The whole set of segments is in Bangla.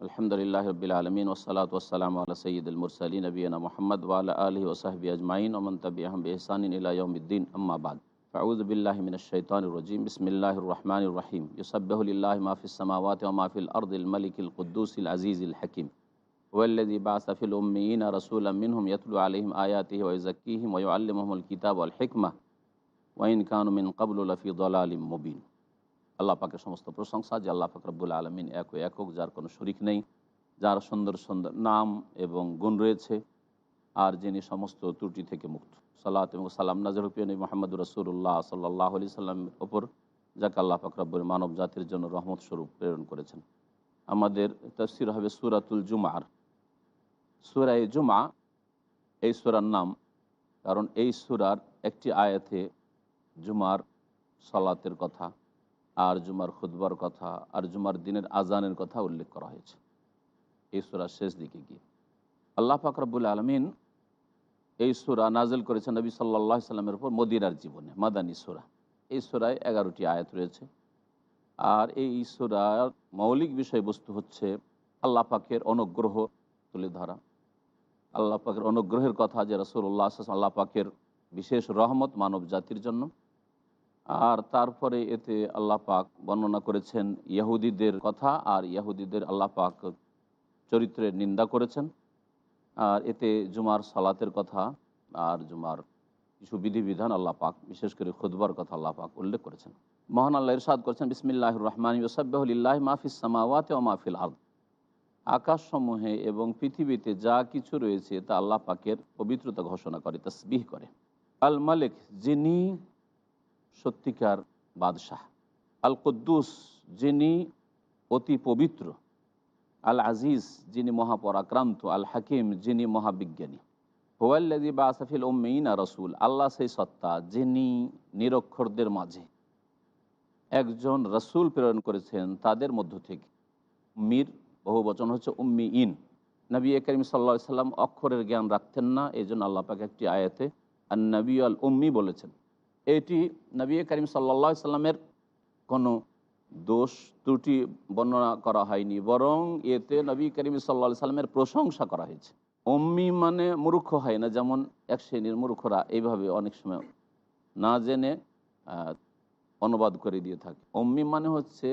আলহামদুলিল্লাহ রবিল আলমিন ওসলাত ওসালাম আল্লাহ সঈদ মুরসালী নবীনা মোহাম্মদ ওয়াল আলহি ওসাহবি আজমাইন ওমন তবি আহম ইসানিনদ্দিন আম্মাবাদ ফাউদ বিল্লাহমিন শৈতানরজিম বিসমিল্লাহ রহমান রহিম ইউসবাহুলিল্লাহ মাফিস সামাওয়াত মাফিল আর্দিল মলিকিল কুদ্দুসিল আজিজিল হাকিম ওয়াল্লাজি বাসাফিল উম্মিন রসুল মিনহুম ইয়তলু আলহিম আয়াতি ওয়াইজাকিহিম ওয়াল্লিমহমুল কিতাব আল হিকমা ওয়াইন কানুমিন কবুল লফি দলালিম মুবিন আল্লাহ পাকের সমস্ত প্রশংসা, যে আল্লাহ পাক রব্বুল আলমিন এক একক যার কোনো শরিক নেই, যার সুন্দর সুন্দর নাম এবং গুণ রয়েছে, আর যিনি সমস্ত ত্রুটি থেকে মুক্ত। সাল্লাহ এবং সালাম নাজর হুপিয়ন মোহাম্মদ রসুল্লাহ সাল্লাহ আলি সাল্লামের ওপর, যাকে আল্লাহ পাক রব্বুল মানব জাতির জন্য রহমত স্বরূপ প্রেরণ করেছেন। আমাদের তফসির হবে সুরাতুল জুমার। সুরাই জুমা, এই সুরার নাম, কারণ এই সুরার একটি আয়াতে জুমার সালাতের কথা আর জুমার খুদবার কথা আর জুমার দিনের আজানের কথা উল্লেখ করা হয়েছে। এই সুরার শেষ দিকে গিয়ে। আল্লাহ ফাকরাবুল আলমিন এই সুরা নাজেল করেছেন নবী সাল্লাহ সাল্লামের উপর মদিনার জীবনে, মাদানী সুরা। এই সুরায় এগারোটি আয়াত রয়েছে। আর এই সুরার মৌলিক বিষয়বস্তু হচ্ছে আল্লাহ পাকের অনুগ্রহ তুলে ধরা। আল্লাহ পাকের অনুগ্রহের কথা যে রসুল্লাহ আল্লাহ পাকের বিশেষ রহমত মানব জাতির জন্য আর তারপরে এতে আল্লাহ পাক বর্ণনা করেছেন ইয়াহুদিদের কথা আর ইয়াহুদিদের আল্লাহ পাক চরিত্রের নিন্দা করেছেন। আর এতে জুমার সালাতের কথা আর জুমার কিছু বিধিবিধান আল্লাহ পাক, বিশেষ করে খুদবার কথা আল্লাহ পাক উল্লেখ করেছেন। মহান আল্লাহ ইরশাদ করেছেন বিসমিল্লাহ রহমান ইউসাবাহুল্লাহ মাহফিস সামাওয়াতে ও মাহফিল আর্দ। আকাশসমূহে এবং পৃথিবীতে যা কিছু রয়েছে তা আল্লাহ পাকের পবিত্রতা ঘোষণা করে, তসবিহ করে। আল মালিক যিনি সত্যিকার বাদশাহ। আল কদ্দুস যিনি অতি পবিত্র আল আজিজ যিনি মহাপরাক্রান্ত আল হাকিম যিনি মহাবিজ্ঞানী। হোয়াল্লাদি বা আসাফিল ওম্মেইনা রসুল, আল্লাহ সেই সত্তা যিনি নিরক্ষরদের মাঝে একজন রসুল প্রেরণ করেছেন তাদের মধ্য থেকে। মীর বহু বচন হচ্ছে উম্মি ইন নবী করিম সাল্লা সাল্লাম অক্ষরের জ্ঞান রাখতেন না এই জন্য আল্লাপাক একটি আয়াতে আর নবী আল উম্মি বলেছেন। এটি নবী করিম সাল্লা সাল্লামের কোনো দোষ, ত্রুটি বর্ণনা করা হয়নি, বরং এতে নবী করিম সাল্লা সাল্লামের প্রশংসা করা হয়েছে। অম্মি মানে মূর্খ হয় না, যেমন এক শ্রেণির মূর্খরা এইভাবে অনেক সময় না জেনে অনুবাদ করে দিয়ে থাকে। অম্মি মানে হচ্ছে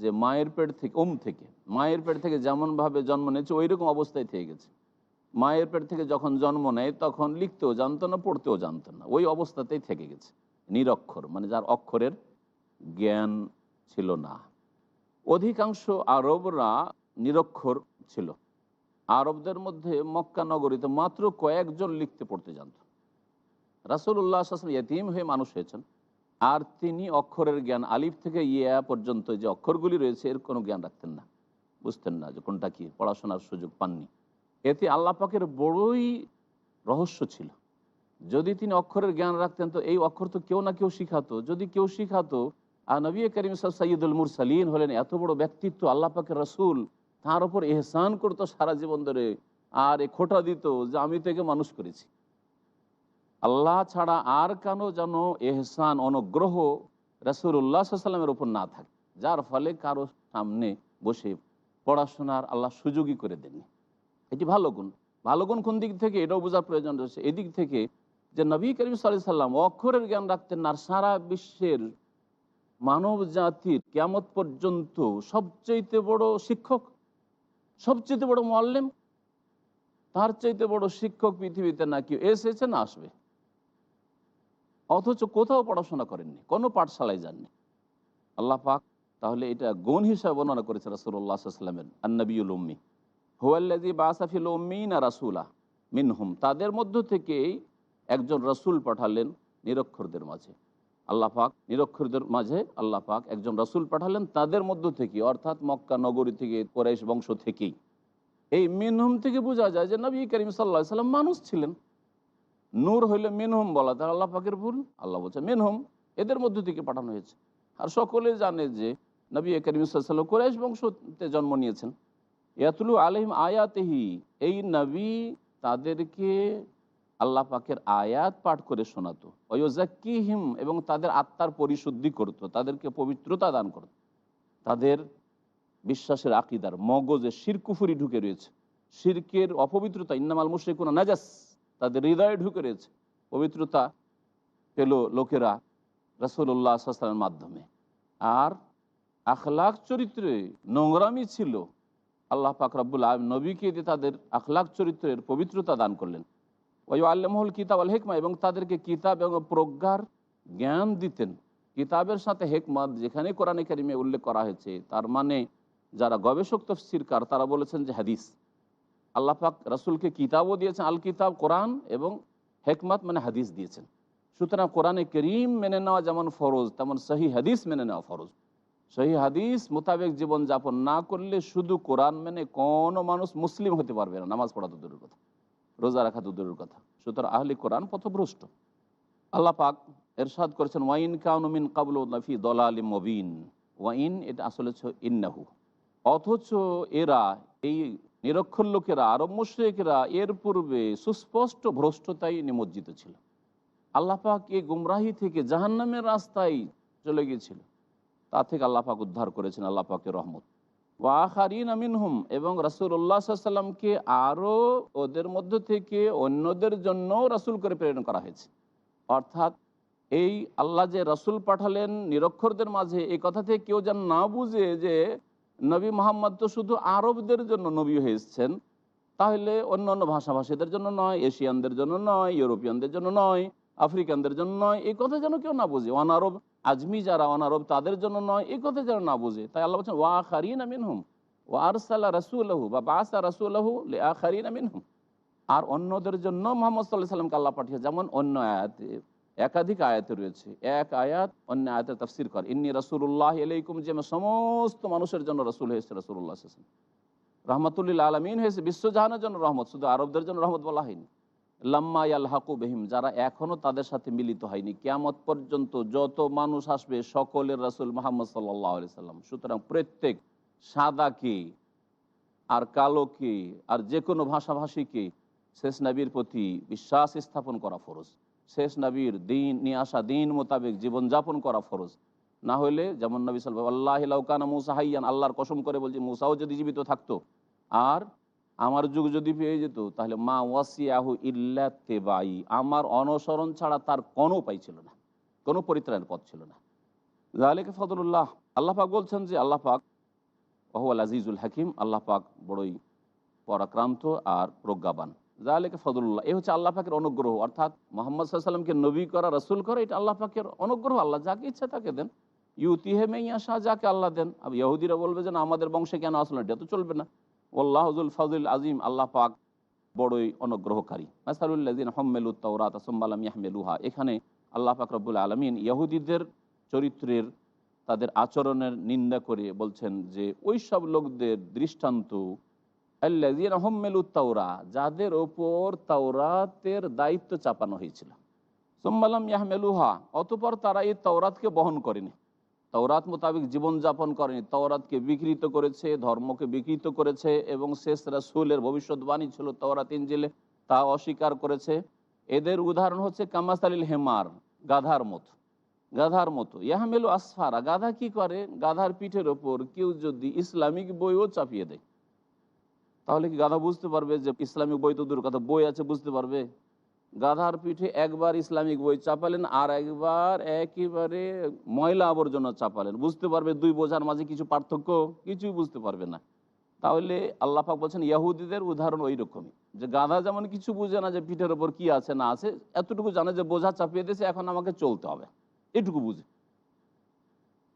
যে মায়ের পেট থেকে ওম থেকে, মায়ের পেট থেকে যেমনভাবে জন্ম নিয়েছে ওই রকম অবস্থায় থেকে গেছে। মায়ের পেট থেকে যখন জন্ম নেয়, তখন লিখতেও জানতো না, পড়তেও জানতো না, ওই অবস্থাতেই থেকে গেছে। নিরক্ষর মানে যার অক্ষরের জ্ঞান ছিল না। অধিকাংশ আরবরা নিরক্ষর ছিল। আরবদের মধ্যে মক্কা নগরীতে মাত্র কয়েকজন লিখতে পড়তে জানত। রাসুল্লাহ আসলাম ইয়তিম হয়ে মানুষ হয়েছেন। আর তিনি অক্ষরের জ্ঞান আলিফ থেকে ইয়া পর্যন্ত যে অক্ষরগুলি রয়েছে, এর কোনো জ্ঞান রাখতেন না। বুঝতেন না যে কোনটা কি, পড়াশোনার সুযোগ পাননি। এতে আল্লাহ পাকের বড়ই রহস্য ছিল। যদি তিনি অক্ষরের জ্ঞান রাখতেন, তো এই অক্ষর তো কেউ না কেউ শিখাতো। যদি কেউ শিখাতো, আর নবী করিম সৈয়দুল মুরসালিন হলেন এত বড় ব্যক্তিত্ব, আল্লাহ পাকের রসুল, তার ওপর এহসান করতো সারা জীবন ধরে, আর এ খোটা দিত যে আমি থেকে মানুষ করেছি। আল্লাহ ছাড়া আর কেন যেন এহসান, অনুগ্রহ রসুল্লাহ সাল্লামের ওপর না থাকে। যার ফলে কারও সামনে বসে পড়াশোনার আল্লাহ সুযোগই করে দেননি। এটি ভালো গুণ। ভালো গুণ কোন দিক থেকে? এটাও বোঝার প্রয়োজন রয়েছে। এদিক থেকে যে নবী করিম সাল্লাহ সাল্লাম অক্ষরের জ্ঞান রাখতেন আর সারা বিশ্বের মানব জাতির কেমত পর্যন্ত সবচেয়ে বড় শিক্ষক সবচেয়ে বড় মোয়াল্লেম, তার চাইতে বড় শিক্ষক পৃথিবীতে না কেউ এসেছে না আসবে। অথচ কোথাও পড়াশোনা করেননি, কোনো পাঠশালায় যাননি। আল্লাহ পাক তাহলে এটা গুণ হিসাবে বর্ণনা করেছে রাসুল্লাহ সাল্লামের আন্নবিউল উম্মি। হুয়াল্লাজি বাসাফিল উম্মিনা রাসুলা মিনহুম, তাদের মধ্য থেকেই একজন রসুল পাঠালেন নিরক্ষরদের মাঝে। আল্লাহ পাক নিরক্ষরদের মাঝে আল্লাহ পাক একজন রসুল পাঠালেন তাদের মধ্য থেকে অর্থাৎ মক্কা, নগরী থেকে, কোরাইশ বংশ থেকেই। এই মিনহুম থেকে বোঝা যায় যে নবী করিম সাল্লা সাল্লাম মানুষ ছিলেন। নূর হইলে মিনহুম বলা তার আল্লাহ পাকের ভুল? আল্লাহ বলছে মিনহুম, এদের মধ্য থেকে পাঠানো হয়েছে। আর সকলে জানে যে নবী করিম সাল্লাম কোরাইশ বংশতে জন্ম নিয়েছেন। ইয়াতুলু আলহিম আয়াতেহি, এই নবী তাদেরকে আল্লাহ পাকের আয়াত পাঠ করে শোনাতো। অয়োজাকিহিম এবং তাদের আত্মার পরিশুদ্ধি করত, তাদেরকে পবিত্রতা দান করত। তাদের বিশ্বাসের আকিদার মগজে শিরকুফুরি ঢুকে রয়েছে। শিরকের অপবিত্রতা, ইন্নামাল মুশ্রিকুনা নাজাস, তাদের হৃদয়ে ঢুকে রয়েছে। পবিত্রতা পেল লোকেরা রসুল্লাহ সাল্লামের মাধ্যমে। আর আখলাক চরিত্রে নোংরামি ছিল। আল্লাহ পাক রব্বুল নবীকে দিয়ে তাদের আখলাক চরিত্রের পবিত্রতা দান করলেন। ওই আল্লামহুল কিতাব আল হেকমা, এবং তাদেরকে কিতাব এবং প্রজ্ঞার জ্ঞান দিতেন। কিতাবের সাথে হেকমত, যেখানে কোরআনে কারিমে উল্লেখ করা হয়েছে, তার মানে যারা গবেষক তফসিরকার তারা বলেছেন যে হাদিস। আল্লাহ পাক রসুলকে কিতাবও দিয়েছেন, আল কিতাব, কোরআন এবং হেকমত মানে হাদিস দিয়েছেন। সুতরাং কোরআনে করিম মেনে নেওয়া যেমন ফরজ, তেমন সহি হাদিস মেনে নেওয়া ফরজ। সহি হাদিস মোতাবেক জীবনযাপন না করলে শুধু কোরআন মেনে কোনো মানুষ মুসলিম হতে পারবে না, নামাজ পড়া তো দূরের কথা। রোজা রাখা তো দূরের কথা। সুতরাং আহলি কোরআন পথভ্রষ্ট। আল্লাহ পাক এরশাদ করেছেন ওয়াইন কাউনমিন কাবুল নফি দলালি মবিন। ওয়াইন এটা আসলে ইন্নাহু। অথচ এরা, এই নিরক্ষর লোকেরা আরব মুশ্রেকেরা, এর পূর্বে সুস্পষ্ট ভ্রষ্টতাই নিমজ্জিত ছিল। আল্লাহ পাক এই গুমরাহি থেকে জাহান্নামের রাস্তায় চলে গিয়েছিল। তা থেকে আল্লাহ পাক উদ্ধার করেছেন আল্লাহ পাকের রহমত। ওয়াহারিন আমিন হুম এবং রাসুল্লাহ সাল্লামকে আরও ওদের মধ্য থেকে অন্যদের জন্য রাসুল করে প্রেরণ করা হয়েছে। অর্থাৎ এই আল্লাহ যে রাসুল পাঠালেন নিরক্ষরদের মাঝে, এই কথা থেকে কেউ যেন না বুঝে যে নবী মোহাম্মদ তো শুধু আরবদের জন্য নবী হয়েছেন, তাহলে অন্য অন্য ভাষাভাষীদের জন্য নয়, এশিয়ানদের জন্য নয়, ইউরোপিয়ানদের জন্য নয়, আফ্রিকানদের জন্য নয়, এই কথা যেন কেউ না বুঝে। অনারব আজমি যারা অনারব, তাদের জন্য নয় এই কথা যেন না বুঝে। তাই আল্লাহ বলছেন ওয়া খারিন আমিন হুম ও আরসাল্লাহ রাসুল্লাহু বা বাসা রাসুল্লাহু লে আ খারিন আমিন হুম আর অন্যদের জন্য মোহাম্মদ সাল্লাহ সাল্লামকে আল্লাহ পাঠিয়ে যেমন অন্য আয়াতে, একাধিক আয়াতে রয়েছে। এক আয়াত অন্য আয়াতের তফসির কর, ইন্নি রসুল্লাহ এলাইকুম যে সমস্ত মানুষের জন্য রসুল হয়েছে রসুল্লাহ রহমতুল্লিল আলমিন হয়েছে বিশ্বজাহানের জন্য রহমত, শুধু আরবদের জন্য রহমত বলা হয়নি। লাম্মা আল হাকু বেহিম, যারা এখনও তাদের সাথে মিলিত হয়নি। কেয়ামত পর্যন্ত যত মানুষ আসবে, সকলের রাসুল মোহাম্মদ সাল্লাহ সাল্লাম। সুতরাং প্রত্যেক সাদা সাদাকে আর কালো কালোকে আর যে কোনো ভাষাভাষীকে শেষ নবীর প্রতি বিশ্বাস স্থাপন করা ফরজ। শেষ নবীর দিন, নিয়ে আসা দিন মোতাবেক জীবনযাপন করা ফরজ। না হলে যেমন নবী সাল্লাহ আল্লাহ লাউকানা মুসা হাইয়ান, আল্লাহর কসম করে বলছি, মুসাও যদি জীবিত থাকতো। আর আমার যুগ যদি পেয়ে যেত, তাহলে মা ওয়াসিয়াহু ইল্লা তেবাই। আমার অনসরণ ছাড়া তার কোনো উপায় ছিল না, কোনো পরিত্রাণের পথ ছিল না। জাহালিকে ফদুল্লাহ আল্লাহ পাক বলছেন যে, আল্লাহ পাক ওহুয়াল আজিজুল হাকিম, আল্লাহ পাক বড়ই পরাক্রান্ত আর প্রজ্ঞাবান। জাহালিকে ফদুল্লাহ এ হচ্ছে আল্লাহ পাকের অনুগ্রহ। অর্থাৎ মোহাম্মদ সাল্লামকে নবী করা, রসুল করা, এটা আল্লাহ পাকের অনুগ্রহ। আল্লাহ যাকে ইচ্ছা তাকে দেন। ইউতিহে মেইয়া শাহ যাকে আল্লাহ দেন। আর ইহুদিরা বলবে যে, না, আমাদের বংশে কেন আসলো এটা তো চলবে না। ওল্লাহজুল ফজুল আজিম আল্লাহ পাক বড়ই অনুগ্রহকারী। মাসারুল্লাদিন হম্মেলু তৌরাত আসম্বালাম ইয়াহমেলুহা। এখানে আল্লাহ পাক রব্বুল আলমিন ইহুদিদের চরিত্রের, তাদের আচরণের নিন্দা করে বলছেন যে, ওই সব লোকদের দৃষ্টান্ত আল্লাদিন হম্মেলু তাওরা, যাদের ওপর তাওরাতের দায়িত্ব চাপানো হয়েছিল। সোম্মালাম ইয়াহমেলুহা, অতপর তারা এই তাওরাতকে বহন করেনি। তওরাত মোতাবেক জীবনযাপন করেনি। তওরাতকে বিকৃত করেছে, ধর্মকে বিকৃত করেছে এবং শেষ রাসুলের ভবিষ্যৎবাণী ছিল তওরাত ইঞ্জিলে তা অস্বীকার করেছে। এদের উদাহরণ হচ্ছে কামাসালিল হেমার, গাধার মতো। গাধার মতো। ইয়াহমেলু আসফারা, গাধা কি করে? গাধার পিঠের ওপর কেউ যদি ইসলামিক বইও চাপিয়ে দেয়, তাহলে কি গাধা বুঝতে পারবে যে ইসলামিক বই তো দূর কথা, বই আছে বুঝতে পারবে? গাধার পিঠে একবার ইসলামিক বই চাপালেন আর একবার একেবারে ময়লা আবর্জনা চাপালেন। বুঝতে পারবে দুই বোঝার মাঝে কিছু পার্থক্য? কিছুই বুঝতে পারবে না। তাহলে আল্লাহাক বলছেন, ইয়াহুদিদের উদাহরণ ওই রকমই যে গাধা যেমন কিছু বুঝে না যে পিঠের ওপর কি আছে, না আছে, এতটুকু জানে যে বোঝা চাপিয়ে দিয়েছে, এখন আমাকে চলতে হবে। এটুকু বুঝে।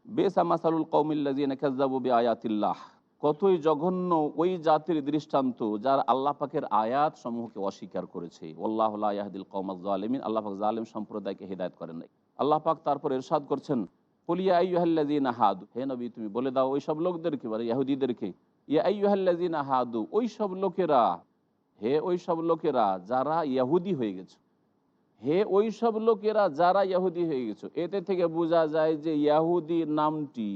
বেস আমাসালুল কৌমিল্লাজিন খাজাবু বে আয়াতিল্লাহ কতই জঘন্য ওই জাতির দৃষ্টান্ত যার আল্লাহ পাকের আয়াত সমূহকে অস্বীকার করেছে। আল্লাহ ইয়াহদিল কৌমাজ আলমিন আল্লাহ পাক জালেম সম্প্রদায়কে হেদায়ত করেন নাই। আল্লাহ পাক তারপর এরশাদ করছেন পলিয়া আইহাল্লাদিন হাদু হে নবী, তুমি বলে দাও ওই সব লোকদেরকে মানে ইয়াহুদিদেরকে, ইয়া আইহাল্লাদিন হাদু ওই সব লোকেরা, হে ওই সব লোকেরা যারা ইয়াহুদি হয়ে গেছে, হে ওই সব লোকেরা যারা ইয়াহুদি হয়ে গেছে, এতে থেকে বোঝা যায় যে ইয়াহুদি নামটি,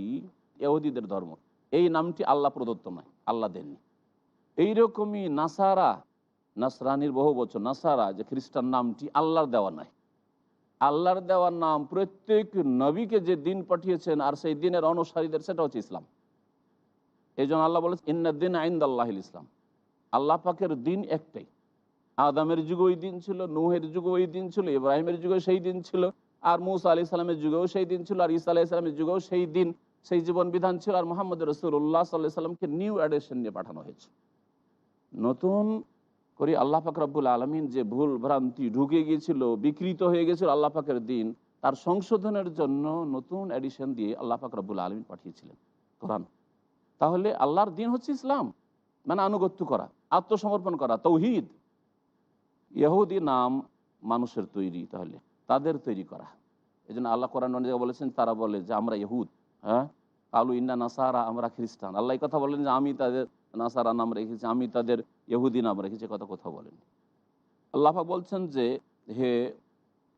ইয়াহুদিদের ধর্ম। এই নামটি আল্লাহ প্রদত্ত নয়, আল্লাহ দেননি। এইরকমই নাসারা, নাসরানির বহু বছর, নাসারা যে খ্রিস্টান নামটি আল্লাহর দেওয়া নয়। আল্লাহর দেওয়ার নাম প্রত্যেক নবীকে যে দিন পাঠিয়েছেন আর সেই দিনের অনুসারীদের, সেটা হচ্ছে ইসলাম। এই জন্য আল্লাহ বলেছে ইন্নাদ্দিন আইন্দ আল্লাহিল ইসলাম। আল্লাহ পাকের দিন একটাই। আদামের যুগে ওই দিন ছিল, নুহের যুগে ওই দিন ছিল, ইব্রাহিমের যুগে সেই দিন ছিল, আর মুসা আলি ইসলামের যুগেও সেই দিন ছিল, আর ইসা আলাহ ইসলামের যুগেও সেই দিন। সেই জীবন বিধান ছিল আর মোহাম্মদ রসুল্লাহ সাল্লাহ সাল্লামকে নিউ অ্যাডিশন নিয়ে পাঠানো হয়েছে। নতুন করে আল্লাহ পাক রব্বুল আলমিন যে ভুল ভ্রান্তি ঢুকে গিয়েছিল, বিকৃত হয়ে গেছিল আল্লাহ পাকের দিন, তার সংশোধনের জন্য নতুন এডিশন দিয়ে আল্লাহ পাক রব্বুল আলমিন পাঠিয়েছিলেন কোরআন। তাহলে আল্লাহর দিন হচ্ছে ইসলাম মানে আনুগত্য করা, আত্মসমর্পণ করা, তৌহিদ। ইহুদি নাম মানুষের তৈরি তাহলে, তাদের তৈরি করা। এই জন্য আল্লাহ কোরআন বলেছেন, তারা বলে যে আমরা ইহুদ। হ্যাঁ? আলু ইন্না নাসারা আমরা খ্রিস্টান। আল্লাহ কথা বলেন যে আমি তাদের নাসারা নাম রেখেছি, আমি তাদের ইহুদি নাম রেখেছি কথা কোথাও বলেন আল্লাহ বলছেন যে, হে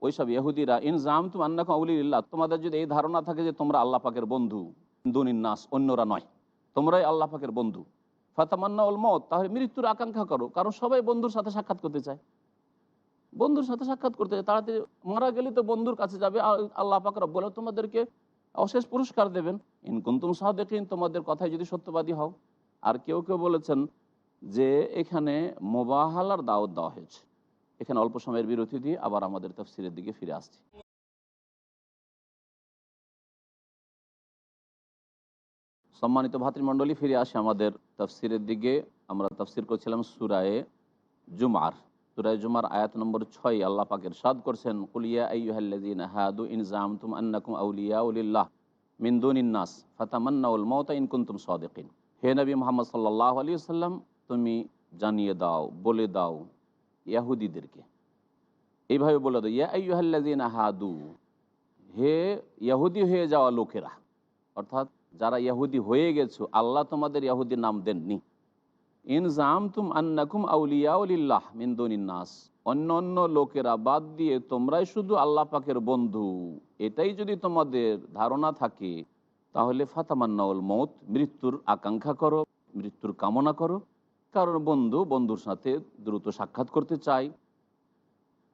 ওইসব ইহুদিরা, ইন জাম তুম আন্না কাউলিল্লাহ তোমাদের যদি এই ধারণা থাকে যে তোমরা আল্লাহ পাকের বন্ধু দুনিন নাস অন্যরা নয়, তোমরাই আল্লাহ পাকের বন্ধু। ফাতামান্না উল মত তাহলে মৃত্যুর আকাঙ্ক্ষা করো, কারণ সবাই বন্ধুর সাথে সাক্ষাৎ করতে চায়। বন্ধুর সাথে সাক্ষাৎ করতে চায়, তাড়াতাড়ি মারা গেলে তো বন্ধুর কাছে যাবে আল্লাহ পাক রব্বুল তোমাদেরকে অশেষ পুরস্কার দেবেন। ইনকুন্তুম সাদেকিন, তোমাদের কথায় যদি সত্যবাদী হও। আর কেউ কেউ বলেছেন যে এখানে মোবাহালার দাওয়াত দেওয়া হয়েছে। এখানে অল্প সময়ের বিরতি দিয়ে আবার আমাদের তফসিরের দিকে ফিরে আসছি। সম্মানিত ভাতৃমণ্ডলী, ফিরে আসে আমাদের তফসিরের দিকে। আমরা তফসির করছিলাম সুরায়ে জুমার। সুরায় জুমার আয়াত নম্বর ছয় আল্লাহ পাকের সাদ করছেন কুলিয়া আইয়ুহাল্লাযীন হাদু ইন জামতুম আন্নাকুম আউলিয়া উলিল্লাহ মিন দুনিন-নাস ফাতামান্নাউল মাউতা ইন কুনতুম সাদিকিন। হে নবী মুহাম্মদ সাল্লাল্লাহু আলাইহি সাল্লাম তুমি জানিয়ে দাও, বলে দাও ইয়াহুদিদেরকে। এইভাবে বলে দাও, ইয়া আইয়ুহাল্লাযীন হাদু, হে ইয়াহুদি হয়ে যাওয়া লোকেরা। অর্থাৎ, যারা ইয়াহুদি হয়ে গেছো, আল্লাহ তোমাদের ইয়াহুদির নাম দেননি। ইন জামতুম আন্নাকুম আউলিয়াউলিল্লাহ মিন্দুনিন্নাস অন্য অন্য লোকেরা বাদ দিয়ে তোমরাই শুধু আল্লাহ পাকের বন্ধু। এটাই যদি তোমাদের ধারণা থাকে, তাহলে ফাতামান্নাউল মৌত মৃত্যুর আকাঙ্ক্ষা করো, মৃত্যুর কামনা করো। কারণ বন্ধু বন্ধুর সাথে দ্রুত সাক্ষাৎ করতে চাই।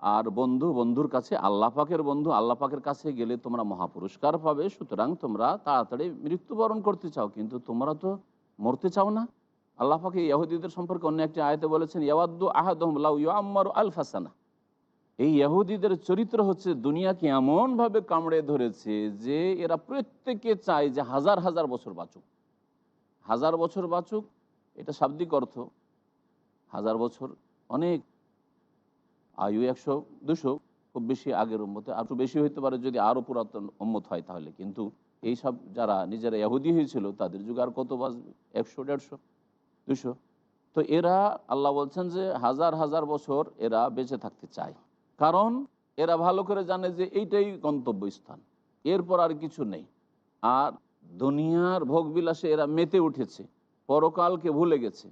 আর বন্ধু বন্ধুর কাছে, আল্লাহ পাকের বন্ধু আল্লাহ পাকের কাছে গেলে তোমরা মহাপুরস্কার পাবে। সুতরাং তোমরা তাড়াতাড়ি মৃত্যুবরণ করতে চাও, কিন্তু তোমরা তো মরতে চাও না। আল্লাহ পাকে ইয়াহুদিদের সম্পর্কে অন্য একটি আয়তে বলেছেন, ইয়াওয়াদ্দু আহাদুল্লাহ ইয়াম্মার আল ফাসানা এই ইয়াহুদিদের চরিত্র হচ্ছে দুনিয়াকে এমনভাবে কামড়ে ধরেছে যে এরা প্রত্যেকে চায় যে হাজার হাজার বছর বাঁচুক। হাজার বছর বাঁচুক, এটা শাব্দিক অর্থ। হাজার বছর অনেক, আয়ু একশো, দুশো, খুব বেশি আগের উম্মতে আরও বেশি হইতে পারে যদি আরও পুরাতন উম্মত হয় তাহলে। কিন্তু এই সব যারা নিজেরা ইহুদি হয়েছিল, তাদের যুগ আর কত বাঁচবে? একশো, দেড়শো। দুশো তো এরা, আল্লাহ বলছেন যে হাজার হাজার বছর এরা বেঁচে থাকতে চায়। কারণ এরা ভালো করে জানে যে এইটাই গন্তব্যস্থান। এরপর আর কিছু নেই। আর দুনিয়ার ভোগবিলাসে এরা মেতে উঠেছে, পরকালকে ভুলে গেছে।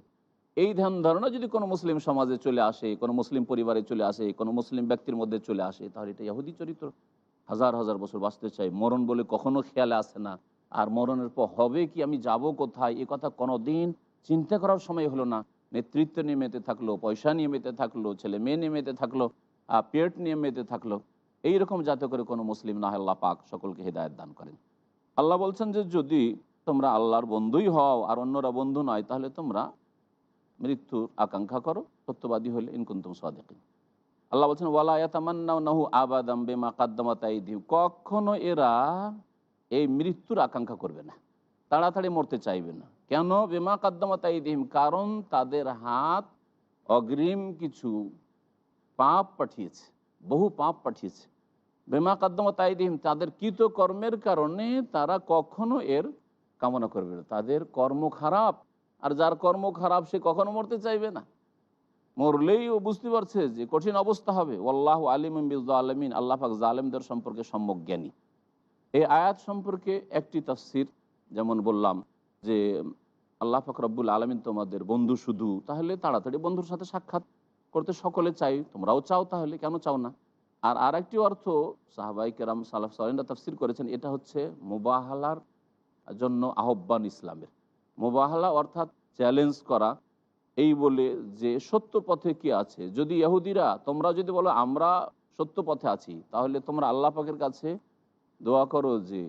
এই ধ্যান ধারণা যদি কোনো মুসলিম সমাজে চলে আসে, কোনো মুসলিম পরিবারে চলে আসে, কোনো মুসলিম ব্যক্তির মধ্যে চলে আসে, তাহলে এটা ইহুদি চরিত্র। হাজার হাজার বছর বাঁচতে চাই, মরণ বলে কখনো খেয়ালে আসে না। আর মরণের পর হবে কি, আমি যাব কোথায়, এ কথা কোনো দিন চিন্তা করার সময় হলো না। নেতৃত্ব নিয়ে মেতে থাকল, পয়সা নিয়ে মেতে থাকল, ছেলে মেয়ে নিয়ে মেতে থাকল আর পেট নিয়ে মেতে থাকল। এইরকম যাতে করে কোনো মুসলিম না আল্লাহ পাক সকলকে হৃদায়ত দান করেন। আল্লাহ বলছেন যে, যদি তোমরা আল্লাহর বন্ধুই হও আর অন্যরা বন্ধু নয়, তাহলে তোমরা মৃত্যুর আকাঙ্ক্ষা করো, সত্যবাদী হলে ইনকুন্তুম সাদেকিন। আল্লাহ বলছেন ওয়ালায়াতামান্নাও নাহু আবাদাম বেমা কাদ্দামাতাইদি কখনো এরা এই মৃত্যুর আকাঙ্ক্ষা করবে না। তাড়াতাড়ি মরতে চাইবে না। কেন বেমা কাদ্দামাতাইদিহিম কারণ তাদের হাত অগ্রিম কিছু পাপ পাঠিয়েছে, বহু পাপ পাঠিয়েছে। বেমা কাদ্দামাতাইদিহিম তাদের কৃত কর্মের কারণে তারা কখনো এর কামনা করবে না। তাদের কর্ম খারাপ, আর যার কর্ম খারাপ সে কখনো মরতে চাইবে না। মরলেই ও বুঝতে পারছে যে কঠিন অবস্থা হবে। ওল্লাহ আলিম আলমিন আল্লাহ পাক জালেমদের সম্পর্কে সম্যক জ্ঞানী। এই আয়াত সম্পর্কে একটি তফসির, যেমন বললাম যে আল্লাহ পাক রব্বুল আলমিন তোমাদের বন্ধু শুধু, তাহলে তাড়াতাড়ি বন্ধুর সাথে সাক্ষাৎ করতে সকলে চাই, তোমরাও চাও তাহলে কেন চাও না? আর আর একটি অর্থ সাহাবাই কেরাম সালাফ সালিনরা তফসির করেছেন, এটা হচ্ছে মুবাহালার জন্য আহ্বান ইসলামের। মোবাহলা অর্থাৎ চ্যালেঞ্জ করা, এই বলে যে সত্য পথে কি আছে? যদি ইহুদিরা, তোমরা যদি বলো আমরা সত্য পথে আছি, তাহলে তোমরা আল্লাহ পাকের কাছে দোয়া করো যে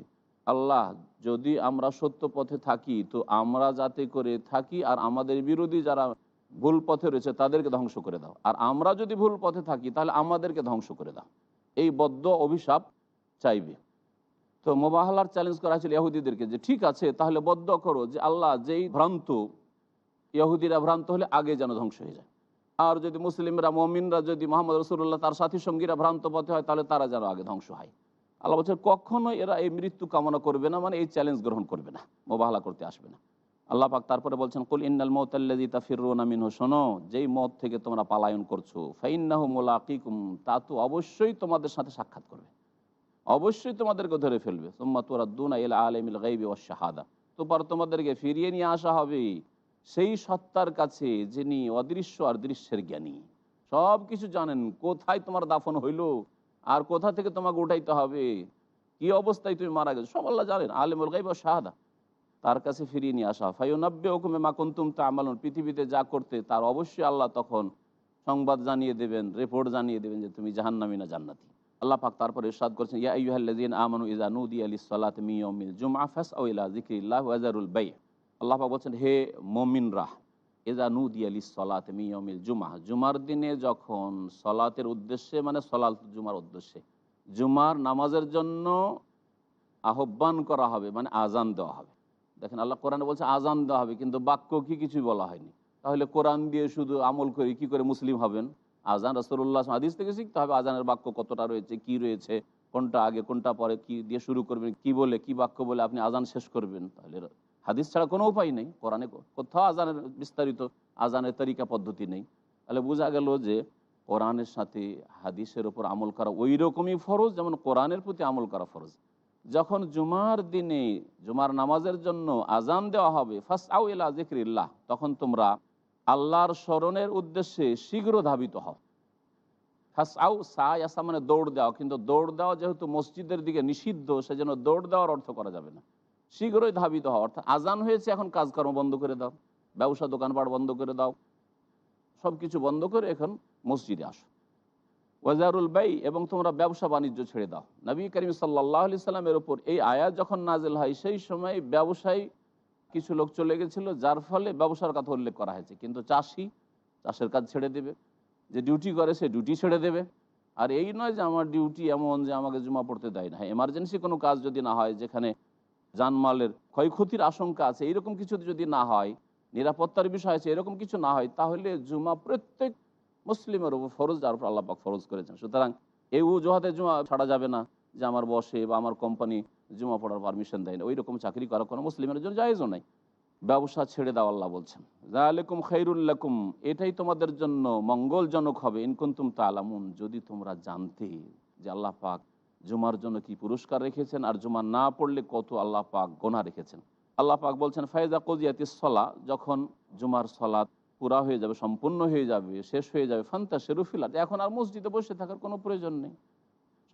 আল্লাহ, যদি আমরা সত্য পথে থাকি, তো আমরা যাতে করে থাকি আর আমাদের বিরোধী যারা ভুল পথে রয়েছে, তাদেরকে ধ্বংস করে দাও। আর আমরা যদি ভুল পথে থাকি, তাহলে আমাদেরকে ধ্বংস করে দাও। এই বদ্ধ অভিশাপ চাইবে। তো মোবাহলার চ্যালেঞ্জ করা হয়েছিল ইহুদিদেরকে যে, ঠিক আছে, তাহলে বদ্ধ করো যে, আল্লাহ যেই ভ্রান্ত, ইহুদিরা ভ্রান্ত হলে আগে যেন ধ্বংস হয়ে যায়। আর যদি মুসলিমরা, মমিনরা, যদি মোহাম্মদ রসুল্লাহ তার সাথী সঙ্গীরা ভ্রান্ত পথে হয়, তাহলে তারা যেন আগে ধ্বংস হয়। আল্লাহ বলছে কখনো এরা এই মৃত্যু কামনা করবে না মানে এই চ্যালেঞ্জ গ্রহণ করবে না, মোবাহলা করতে আসবে না। আল্লাহ পাক তারপরে বলছেন, কুল ইন্নাল মৌতাল্লাজি তাফিরুন আমিন শোনো, যেই মত থেকে তোমরা পালায়ন করছ, ফাইন্নাহু মোলাকিকুম, তা তো অবশ্যই তোমাদের সাথে সাক্ষাৎ করবে। অবশ্যই তোমাদেরকে ধরে ফেলবে। তোম্মা তোরা দুনা ইল আলমিল গাইবি ও শাহাদা। তোপার তোমাদেরকে ফিরিয়ে নিয়ে আসা হবে সেই সত্তার কাছে, যিনি অদৃশ্য আর দৃশ্যের জ্ঞানী। সব কিছু জানেন, কোথায় তোমার দাফন হইল? আর কোথা থেকে তোমাকে উঠাইতে হবে? কি অবস্থায় তুমি মারা গেছো? সব আল্লাহ জানেন, আলেমুল গাইব শাহাদা। তার কাছে ফিরিয়ে নিয়ে আসা। ফাইনাব্বে হুকুমে মাকুন্তুম তা আমালন পৃথিবীতে যা করতে, তার অবশ্যই আল্লাহ তখন সংবাদ জানিয়ে দেবেন রিপোর্ট জানিয়ে দেবেন যে তুমি জাহান্নামি না জান্নাতি। আল্লাহ পাক তারপর ইরশাদ করছেন, ইয়া আইয়ুহাল্লাযীনা আমানু ইযা নুদিয়া লিস-সালাতি মিন ইয়াউমিল জুমআ ফাসআউ ইলা যিকরিল্লাহি ওয়া যারুল বাই' আল্লাহ পাক বলছেন, হে মুমিনরা ইযা নুদিয়া লিস-সালাতি মিন ইয়াউমিল জুমআ জুমার দিনে যখন সলাতের উদ্দেশ্যে মানে সলাত জুমার উদ্দেশ্যে, জুমার নামাজের জন্য আহ্বান করা হবে মানে আজান দেওয়া হবে। দেখেন আল্লাহ কোরআনে বলছে আজান দেওয়া হবে, কিন্তু বাক্য কি কিছুই বলা হয়নি। তাহলে কোরআন দিয়ে শুধু আমল করি কি করে মুসলিম হবেন? আজান রসুল্লাহ হাদিস থেকে শিখতে হবে আজানের বাক্য কতটা রয়েছে, কি রয়েছে, কোনটা আগে, কোনটা পরে, কি দিয়ে শুরু করবেন, কি বলে, কি বাক্য বলে আপনি আজান শেষ করবেন। তাহলে হাদিস ছাড়া কোনো উপায় নেই, কোরআনে কোথাও আজানের বিস্তারিত আজানের তরিকা পদ্ধতি নেই। তাহলে বোঝা গেল যে কোরআনের সাথে হাদিসের ওপর আমল করা ওই রকমই ফরজ যেমন কোরআনের প্রতি আমল করা ফরজ। যখন জুমার দিনে, জুমার নামাজের জন্য আজান দেওয়া হবে ফার্স্ট আউ এলা জিক্রিল্লাহ তখন তোমরা আল্লাহর স্মরণের উদ্দেশ্যে শীঘ্র ধাবিত হও। ফার্স্ট আউ সাই আসা মানে দৌড় দেওয়া, কিন্তু দৌড় দেওয়া যেহেতু মসজিদের দিকে নিষিদ্ধ, সেজন্য দৌড় দেওয়ার অর্থ করা যাবে না। শীঘ্রই ধাবিত হওয়া অর্থাৎ আজান হয়েছে, এখন কাজকর্ম বন্ধ করে দাও। ব্যবসা, দোকানপাট বন্ধ করে দাও। সব কিছু বন্ধ করে এখন মসজিদে আসো। ওয়াজারুল বাই এবং তোমরা ব্যবসা বাণিজ্য ছেড়ে দাও। নবী করিম সাল্লাহ আলি সাল্লামের ওপর এই আয়াত যখন নাজেল হয়, সেই সময় ব্যবসায়ী কিছু লোক চলে গেছিল, যার ফলে ব্যবসার কথা উল্লেখ করা হয়েছে। কিন্তু চাষি চাষের কাজ ছেড়ে দেবে। যে ডিউটি করে, সে ডিউটি ছেড়ে দেবে। আর এই নয় যে আমার ডিউটি এমন যে আমাকে জমা পড়তে দেয় না। এমার্জেন্সি কোনো কাজ যদি না হয়, যেখানে জানমালের ক্ষয়ক্ষতির আশঙ্কা আছে এইরকম কিছু যদি না হয়, নিরাপত্তার বিষয় আছে, এরকম কিছু না হয়, তাহলে জুমা প্রত্যেক মুসলিমের উপর ফরজ, যার উপর আল্লাপাক ফরজ করেছেন। সুতরাং এই উজুহাতে জুমা ছাড়া যাবে না যে আমার বসে বা আমার কোম্পানি জুমা পড়ার পারমিশন দেয় না। ওই রকম চাকরি করা কোনো মুসলিমের জন্য জায়জও নাই। ব্যবসা ছেড়ে দাও আল্লাহ বলছেন। জালেকুম খৈরুল্লাকুম এটাই তোমাদের জন্য মঙ্গলজনক হবে। ইনকুন্তুম তালামুন, যদি তোমরা জানতে যে আল্লাহ পাক জুমার জন্য কি পুরস্কার রেখেছেন? আর জুমা না পড়লে কত আল্লাহ পাক গোনা রেখেছেন? আল্লাহ পাক বলছেন ফায়জা কজিয়াতি সলা যখন জুমার সলাৎ পুরা হয়ে যাবে, সম্পূর্ণ হয়ে যাবে, শেষ হয়ে যাবে ফান্তা শেরুফিলাত এখন আর মসজিদে বসে থাকার কোনো প্রয়োজন নেই।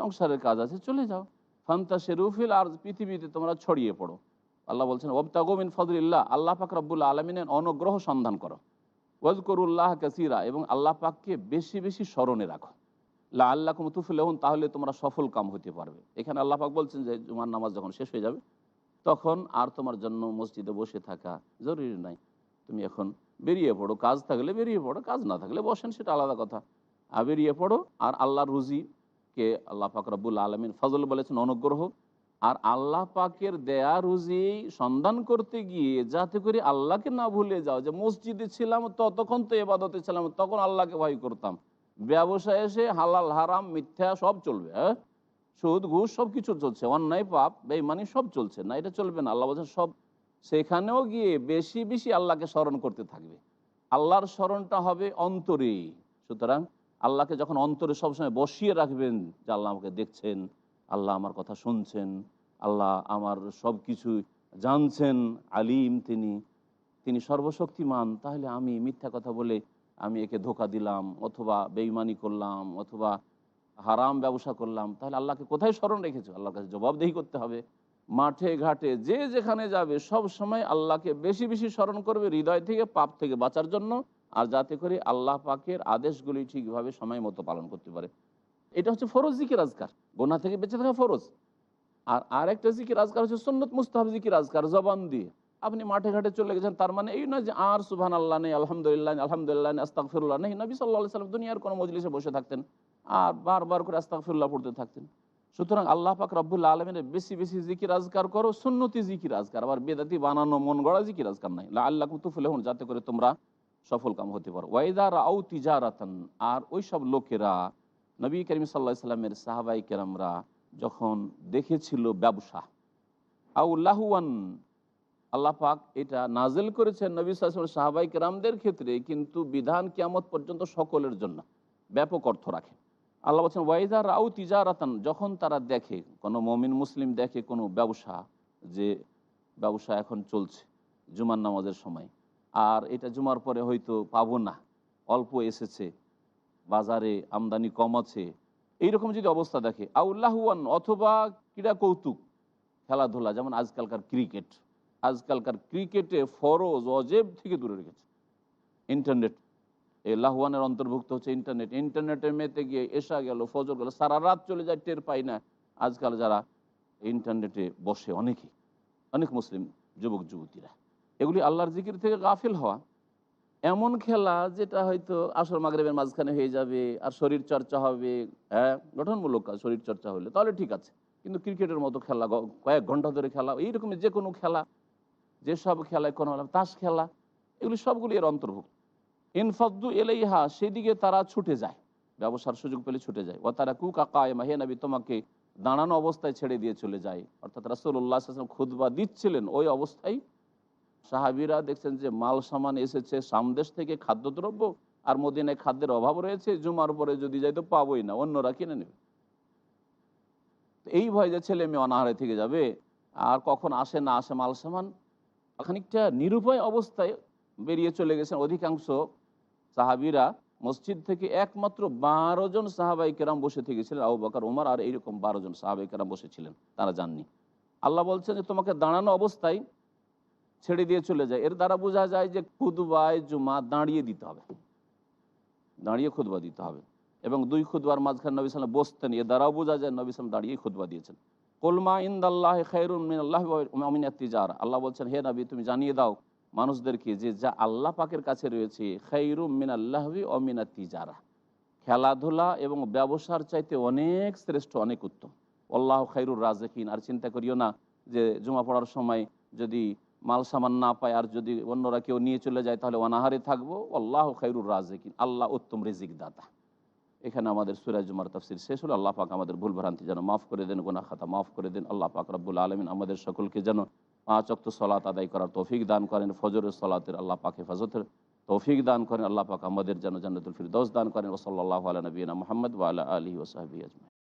সংসারের কাজ আছে, চলে যাও। ফান্তা শেরুফিল আর পৃথিবীতে তোমরা ছড়িয়ে পড়ো। আল্লাহ বলছেন ওবতাগোমিন ফজলিল্লাহ আল্লাহ পাক রব্বুল্লা আলমিনের অনুগ্রহ সন্ধান করো। ওয়াজকরুল্লাহ কাসিরা, এবং আল্লাহ পাককে বেশি বেশি স্মরণে রাখো। লা আল্লাহ কুমতুফুল্লাহন তাহলে তোমরা সফল কাম হতে পারবে। এখানে আল্লাহ পাক বলছেন যে, জুমার নামাজ যখন শেষ হয়ে যাবে, তখন আর তোমার জন্য মসজিদে বসে থাকা জরুরি নাই। তুমি এখন বেরিয়ে পড়ো, কাজ থাকলে বেরিয়ে পড়ো, কাজ না থাকলে বসেন, সেটা আলাদা কথা। আর বেরিয়ে পড়ো, আর আল্লাহর রুজিকে আল্লাহ পাক রব্বুল আলমিন ফজল বলেছেন, অনুগ্রহ। আর আল্লাহ পাকের দেয়া রুজি সন্ধান করতে গিয়ে যাতে করে আল্লাহকে না ভুলে যাও, যে মসজিদে ছিলাম, ততক্ষণ তো এবাদতে ছিলাম, তখন আল্লাহকে ভয় করতাম। ব্যবসায় এসে হালাল, হারাম, মিথ্যা সব চলবে হ্যাঁ? সুদ, ঘুষ সব কিছু চলছে, অন্যায়, পাপ, বেইমানি সব চলছে, না এটা চলবে না। আল্লাহ বলছে সব সেখানেও গিয়ে বেশি বেশি আল্লাহকে স্মরণ করতে থাকবে। আল্লাহর স্মরণটা হবে অন্তরে। সুতরাং আল্লাহকে যখন অন্তরে সবসময় বসিয়ে রাখবেন যে আল্লাহ আমাকে দেখছেন, আল্লাহ আমার কথা শুনছেন, আল্লাহ আমার সব কিছু জানছেন, আলিম তিনি তিনি সর্বশক্তিমান, তাহলে আমি মিথ্যা কথা বলে আমি একে ধোকা দিলাম, অথবা বেইমানি করলাম, অথবা হারাম ব্যবসা করলাম, তাহলে আল্লাহকে কোথায় স্মরণ রেখেছো? আল্লাহর কাছে জবাবদেহি করতে হবে। মাঠে, ঘাটে, যে যেখানে যাবে, সব সময় আল্লাহকে বেশি বেশি স্মরণ করবে হৃদয় থেকে, পাপ থেকে বাঁচার জন্য, আর যাতে করে আল্লাহ পাকের আদেশগুলি ঠিকভাবে সময় মতো পালন করতে পারে। এটা হচ্ছে ফরজ জিকির আজকার। গোনা থেকে বেঁচে থাকা ফরজ। আর আরেকটা জিকির আজকার হচ্ছে সন্নত মুস্তাহাব জিকির আজকার, জবান দিয়ে। আপনি মাঠে ঘাটে চলে গেছেন তার মানে এই নয় যে আর সুবহান আল্লাহ নেই আলহামদুলিল্লাহ আলহামদুলিল্লাহ নেই, আস্তাগফিরুল্লাহ নেই। নবী সাল্লাহ সাল্লাম দুনিয়ার কোনো মজলিসে বসে থাকতেন আর বারবার করে আস্তাগফিরুল্লাহ পড়তে থাকতেন। সুতরাং আল্লাহ পাক রব্বুল আলমিনের বেশি বেশি জিকির আজকার করো সুন্নতি জিকির আজকার আবার বেদাতি বানানো মন গড়া জিকির আজকার নাই। আল্লাহ কুতুফুল হন যাতে করে তোমরা সফল কাম হতে পারো। ওয়াইদার আউ তিজারাতান আর ওই সব লোকেরা নবী করিম সাল্লাহ সাল্লামের সাহাবাই কেরামরা যখন দেখেছিল ব্যবসা আউ লাহুয়ান আল্লাহ পাক এটা নাজেল করেছেন নবী সাল্লাম সাহাবাই কেরামদের ক্ষেত্রে, কিন্তু বিধান কিয়ামত পর্যন্ত সকলের জন্য ব্যাপক অর্থ রাখে আল্লাহ বলছেন ওয়াইদা রাউ তিজারাতান যখন তারা দেখে, কোনো মমিন মুসলিম দেখে কোনো ব্যবসা, যে ব্যবসা এখন চলছে জুমার নামাজের সময়, আর এটা জুমার পরে হয়তো পাবো না, অল্প এসেছে, বাজারে আমদানি কম আছে, এইরকম যদি অবস্থা দেখে আউল্লাহুয়ান অথবা ক্রীড়া কৌতুক খেলাধুলা, যেমন আজকালকার ক্রিকেট আজকালকার ক্রিকেটে ফরজ, অজেব থেকে দূরে রেখেছে। ইন্টারনেট, এই লাহওয়ানের অন্তর্ভুক্ত হচ্ছে ইন্টারনেট। ইন্টারনেটের মেতে গিয়ে এসা গেল, ফজর গেল, সারা রাত চলে যায়, টের পাই না। আজকাল যারা ইন্টারনেটে বসে অনেকেই, অনেক মুসলিম যুবক, যুবতীরা। এগুলি আল্লাহর জিকির থেকে গাফিল হওয়া। এমন খেলা যেটা হয়তো আসর মাগরেবের মাঝখানে হয়ে যাবে, আর শরীর চর্চা হবে। হ্যাঁ গঠনমূলক কাজ, শরীর চর্চা হলে তাহলে ঠিক আছে। কিন্তু ক্রিকেটের মতো খেলা কয়েক ঘণ্টা ধরে খেলা, এইরকমের যে কোনো খেলা যেসব খেলায় কোনো তাস খেলা, এগুলি সবগুলি এর অন্তর্ভুক্ত। ইনফাদ্দু এলাইহা সেদিকে তারা ছুটে যায়, ব্যবসার সুযোগ পেলে ছুটে যায়। ও তারা কাকা হে নবী, তোমাকে দাঁড়ানো অবস্থায় ছেড়ে দিয়ে চলে যায়। অর্থাৎ রাসুল্লাহ খুদবা দিচ্ছিলেন ওই অবস্থায়। সাহাবিরা দেখছেন যে মাল সামান এসেছে, সামদেশ থেকে খাদ্যদ্রব্য আর মদিনায় খাদ্যের অভাব রয়েছে, জুমার পরে যদি যাই তো পাবোই না, অন্যরা কিনে নেবে। এই ভয় যে ছেলে মেয়ে অনাহারে থেকে যাবে, আর কখন আসে না আসে মাল সামান খানিকটা নিরুপায় অবস্থায় বেরিয়ে চলে গেছেন অধিকাংশ সাহাবিরা। মসজিদ থেকে একমাত্র বারো জন সাহাবাই কেরাম বসে থেকেছিলেন, আবু বকর, উমার, আর এইরকম বারো জন সাহাবাই কেরাম বসেছিলেন, তারা যাননি। আল্লাহ বলছেন যে, তোমাকে দাঁড়ানো অবস্থায় ছেড়ে দিয়ে চলে যায়। এর দ্বারা বোঝা যায় যে খুদবায় জুমা দাঁড়িয়ে দিতে হবে। দাঁড়িয়ে খুদবা দিতে হবে। এবং দুই খুদবার মাঝখানে নবী সালাম বসতেন এ দ্বারাও বোঝা যায় নবী সালাম দাঁড়িয়ে খুদবা দিয়েছেন। কোলমা ইন্দাল্লাহ আল্লাহ তিজার। আল্লাহ বলছেন, হে নবী, তুমি জানিয়ে দাও মানুষদেরকে যে, যা আল্লাহ পাকের কাছে রয়েছে, খাইরুম মিন আল্লাহবি অমিনা তিজারা। খেলাধুলা এবং ব্যবসার চাইতে অনেক শ্রেষ্ঠ, অনেক উত্তম। আল্লাহ খাইরুর রাজেকিন। আর চিন্তা করিও না যে, জুমা পড়ার সময় যদি মাল সামান না পায়, আর যদি অন্যরা কেউ নিয়ে চলে যায়, তাহলে অনাহারে থাকব। আল্লাহ খাইরুর রাজেকিন। আল্লাহ উত্তম রিজিক দাতা এখানে আমাদের সুরাজ জুমার তফসির শেষ হলো, আল্লাহ পাক আমাদের ভুল ভ্রান্তি যেন মাফ করে দেন গোনা খাতা মাফ করে দেন। আল্লাহ পাক রব্বুল আলমিন আমাদের সকলকে যেন পাঁচ অক্ত সলাত আদায় করার তৌফিক দান করেন, ফজরের সলাতের আল্লাহ পাক হেফাজতের তৌফিক দান করেন, আল্লাহ পাক আমাদের যেন জান্নাতুল ফিরদৌস দান করেন। ওসল্লাহ আলা নবীনা মোহাম্মদ ওয়ালা আলী ওসাহাবি আজমাই